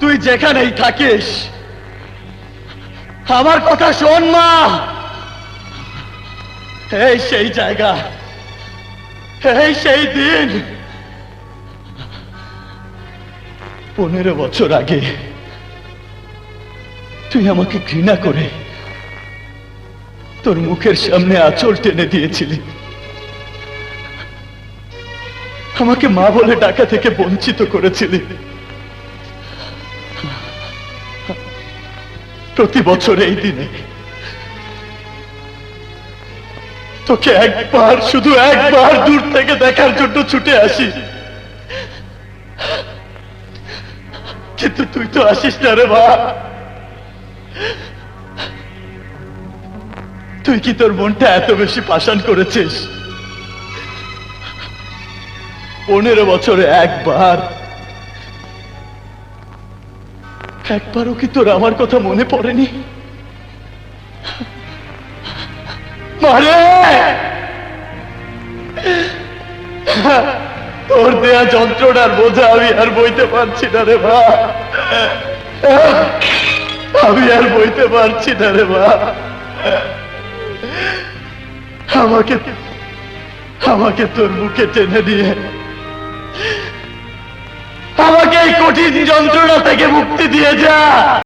তুই যেখানেই থাকিস, আমার কথা শোন মা। এই সেই জায়গা, এই সেই দিন। পনেরো বছর আগে তুই আমাকে ঘৃণা করে তোর মুখের সামনে আঁচল টেনে দিয়েছিলি। আমাকে মা বলে ডাকা থেকে বঞ্চিত করেছিলি। প্রতি বছর এই দিনে তোকে একবার, শুধু একবার দূর থেকে দেখার জন্য ছুটে আসি। কিন্তু তুই তো আসিস না রে মা। তুই কি তোর মনটা এত বেশি পাষাণ করেছিস? পনেরো বছরে একবার। একবারও কি তোর আমার কথা মনে পড়েনি? তোর দেয়া যন্ত্রণার বোঝা আমি আর বইতে পারছি না রে মা। আমি আর বইতে পারছি না রে মা। আমাকে আমাকে তোর মুখে টেনে দিয়ে আমাকে এই কঠিন যন্ত্রণা থেকে মুক্তি দিয়ে যা।